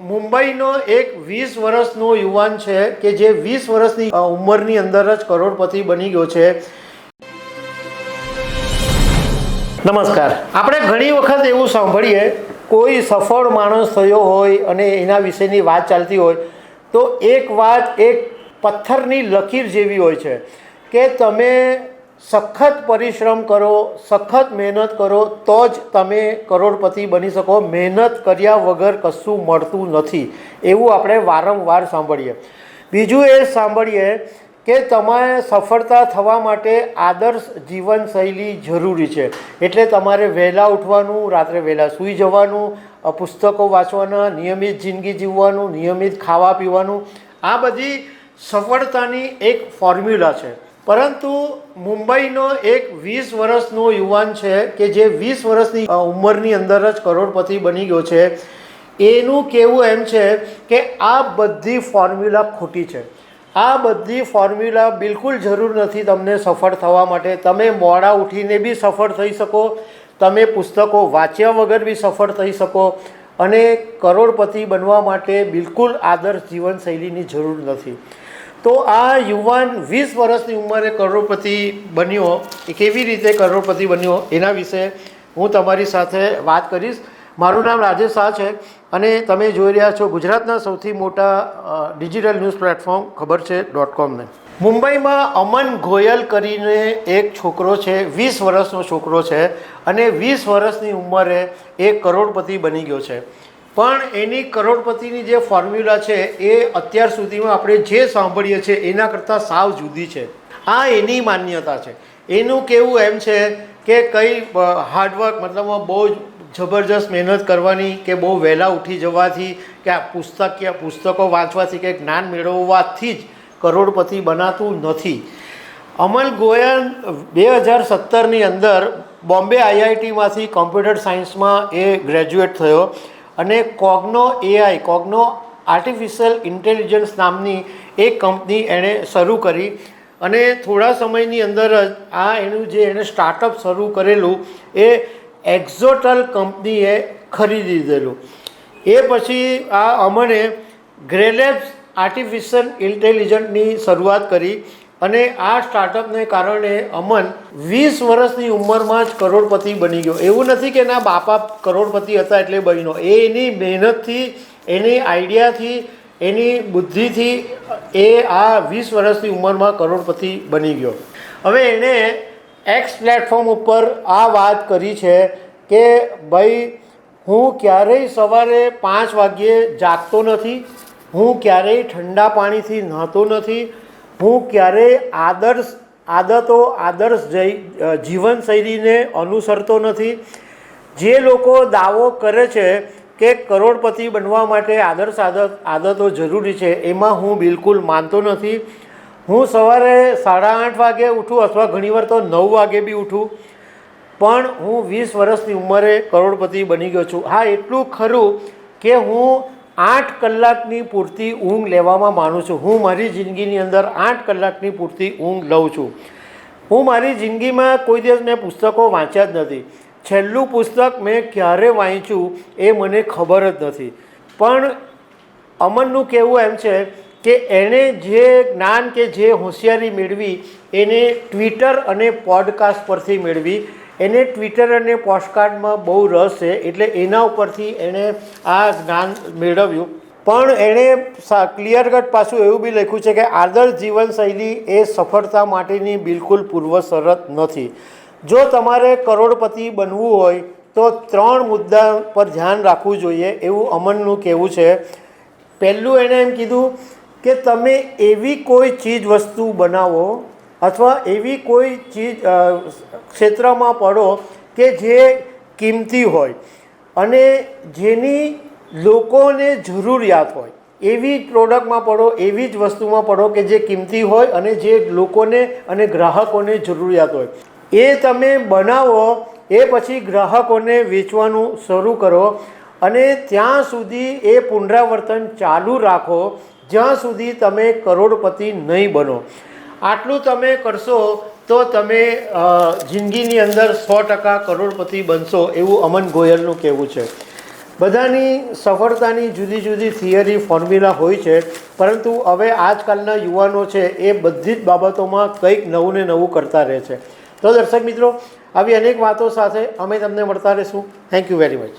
મુંબઈનો એક વીસ વર્ષનો યુવાન છે કે જે વીસ વર્ષની ઉંમરની અંદર જ કરોડપતિ બની ગયો છે. નમસ્કાર. આપણે ઘણી વખત એવું સાંભળીએ કોઈ સફળ માણસ થયો હોય અને એના વિશેની વાત ચાલતી હોય તો એક વાત એક પથ્થરની લકીર જેવી હોય છે કે તમે સખત પરિશ્રમ કરો, સખત મહેનત કરો, તો જ તમે કરોડપતિ બની શકો. મહેનત કર્યા વગર કશું મળતું નથી. એવું આપણે વારંવાર સાંભળીએ. બીજું એ સાંભળીએ કે તમારે સફળતા થવા માટે આદર્શ જીવનશૈલી જરૂરી છે. એટલે તમારે વહેલા ઉઠવાનું, રાત્રે વહેલા સૂઈ જવાનું પુસ્તકો વાંચવાના, નિયમિત જિંદગી જીવવાનું, નિયમિત ખાવા પીવાનું. આ બધી સફળતાની એક ફોર્મ્યુલા છે. પરંતુ મુંબઈનો એક વીસ વર્ષનો યુવાન છે કે જે વીસ વર્ષની ઉંમરની અંદર જ કરોડપતિ બની ગયો છે, એનું કહેવું એમ છે કે આ બધી ફોર્મ્યુલા ખોટી છે. આ બધી ફોર્મ્યુલા બિલકુલ જરૂર નથી તમને સફળ થવા માટે. તમે મોડા ઉઠીને બી સફળ થઈ શકો, તમે પુસ્તકો વાંચ્યા વગર બી સફળ થઈ શકો અને કરોડપતિ બનવા માટે બિલકુલ આદર્શ જીવનશૈલીની જરૂર નથી. તો આ યુવાન વીસ વર્ષની ઉંમરે કરોડપતિ બન્યો. એ કેવી રીતે કરોડપતિ બન્યો એના વિશે હું તમારી સાથે વાત કરીશ. મારું નામ રાજેશ શાહ છે અને તમે જોઈ રહ્યા છો ગુજરાતના સૌથી મોટા ડિજિટલ ન્યૂઝ પ્લેટફોર્મ ખબર છે, ડોટ કોમને. મુંબઈમાં અમન ગોયલ કરીને એક છોકરો છે, વીસ વર્ષનો છોકરો છે અને વીસ વર્ષની ઉંમરે એ કરોડપતિ બની ગયો છે. પણ એની કરોડપતિની જે ફોર્મ્યુલા છે એ અત્યાર સુધીમાં આપણે જે સાંભળીએ છીએ એના કરતાં સાવ જુદી છે. આ એની માન્યતા છે. એનું કેવું એમ છે કે કંઈ હાર્ડવર્ક મતલબ બહુ જબરજસ્ત મહેનત કરવાની કે બહુ વહેલા ઉઠી જવાથી કે આ પુસ્તક કે પુસ્તકો વાંચવાથી કે જ્ઞાન મેળવવાથી જ કરોડપતિ બનાતું નથી. અમલ ગોયલ બે હજાર સત્તરની અંદર બોમ્બે આઈઆઈટીમાંથી કોમ્પ્યુટર સાયન્સમાં એ ગ્રેજ્યુએટ થયો. અને Cogno AI Cogno artificial intelligence નામની એક કંપની એણે શરૂ કરી. અને થોડા સમયની અંદર જ આ એનું જે એણે સ્ટાર્ટઅપ શરૂ કરેલું, એ એક્ઝોટલ કંપનીએ ખરીદી દીધેલું. એ પછી આ અમને ગ્રેલેબ્સ આર્ટિફિશિયલ ઇન્ટેલિજન્ટની શરૂઆત કરી. અને આ સ્ટાર્ટઅપને કારણે અમન વીસ વર્ષની ઉંમરમાં જ કરોડપતિ બની ગયો. એવું નથી કે એના બાપા કરોડપતિ હતા એટલે બન્યો. એ એની મહેનતથી, એની આઈડિયાથી, એની બુદ્ધિથી એ આ વીસ વર્ષની ઉંમરમાં કરોડપતિ બની ગયો. હવે એણે એક્સ પ્લેટફોર્મ ઉપર આ વાત કરી છે કે ભાઈ, હું ક્યારેય સવારે પાંચ વાગ્યે જાગતો નથી, હું ક્યારેય ઠંડા પાણીથી નહાતો નથી હું ક્યારેય આદર્શ, આદતો, આદર્શ જીવનશૈલીને અનુસરતો નથી. જે લોકો દાવો કરે છે કે કરોડપતિ બનવા માટે આદર્શ આદત, આદતો જરૂરી છે, એમાં હું બિલકુલ માનતો નથી. હું સવારે સાડા આઠ વાગે ઉઠું અથવા ઘણીવાર તો નવ વાગે બી ઉઠું. પણ હું વીસ વર્ષની ઉંમરે કરોડપતિ બની ગયો છું. હા, એટલું ખરું કે હું આઠ કલાકની પૂરતી ઊંઘ લેવામાં માનું છું. હું મારી જિંદગીની અંદર આઠ કલાકની પૂરતી ઊંઘ લઉં છું. હું મારી જિંદગીમાં કોઈ દિવસ મેં પુસ્તકો વાંચ્યા જ નથી. છેલ્લું પુસ્તક મેં ક્યારે વાંચ્યું એ મને ખબર જ નથી. પણ અમનનું કહેવું એમ છે કે એણે જે જ્ઞાન કે જે હોશિયારી મેળવી એને ટ્વિટર અને પોડકાસ્ટ પરથી મેળવી એને ટ્વિટર અને પોસ્ટકાર્ડમાં બહુ રસ છે, એટલે એના ઉપરથી એણે આ જ્ઞાન મેળવ્યું. પણ એણે ક્લિયર કટ પાછું એવું બી લખ્યું છે કે આદર્શ જીવનશૈલી એ સફળતા માટેની બિલકુલ પૂર્વ શરત નથી. જો તમારે કરોડપતિ બનવું હોય, તો ત્રણ મુદ્દા પર ધ્યાન રાખવું જોઈએ એવું અમનનું કહેવું છે. પહેલું એણે એમ કીધું કે તમે એવી કોઈ ચીજ વસ્તુ બનાવો અથવા એવી કોઈ ચીજ ક્ષેત્રમાં પડો કે જે કિંમતી હોય અને જેની લોકોને જરૂરિયાત હોય. એવી પ્રોડક્ટમાં પડો, એવી જ વસ્તુમાં પડો કે જે કિંમતી હોય અને જે લોકોને અને ગ્રાહકોને જરૂરિયાત હોય. એ તમે બનાવો, એ પછી ગ્રાહકોને વેચવાનું શરૂ કરો અને ત્યાં સુધી એ પુનરાવર્તન ચાલુ રાખો, જ્યાં સુધી તમે કરોડપતિ નહીં બનો. આટલું તમે કરશો તો તમે જિંદગીની અંદર સો ટકા કરોડપતિ બનશો એવું અમન ગોયલનું કહેવું છે. બધાની સફળતાની જુદી જુદી થિયરી, ફોર્મ્યુલા હોય છે, પરંતુ હવે આજકાલના યુવાનો છે એ બધી જ બાબતોમાં કંઈક નવું ને નવું કરતા રહે છે. તો દર્શક મિત્રો, આવી અનેક વાતો સાથે અમે તમને મળતા રહીશું. Thank you very much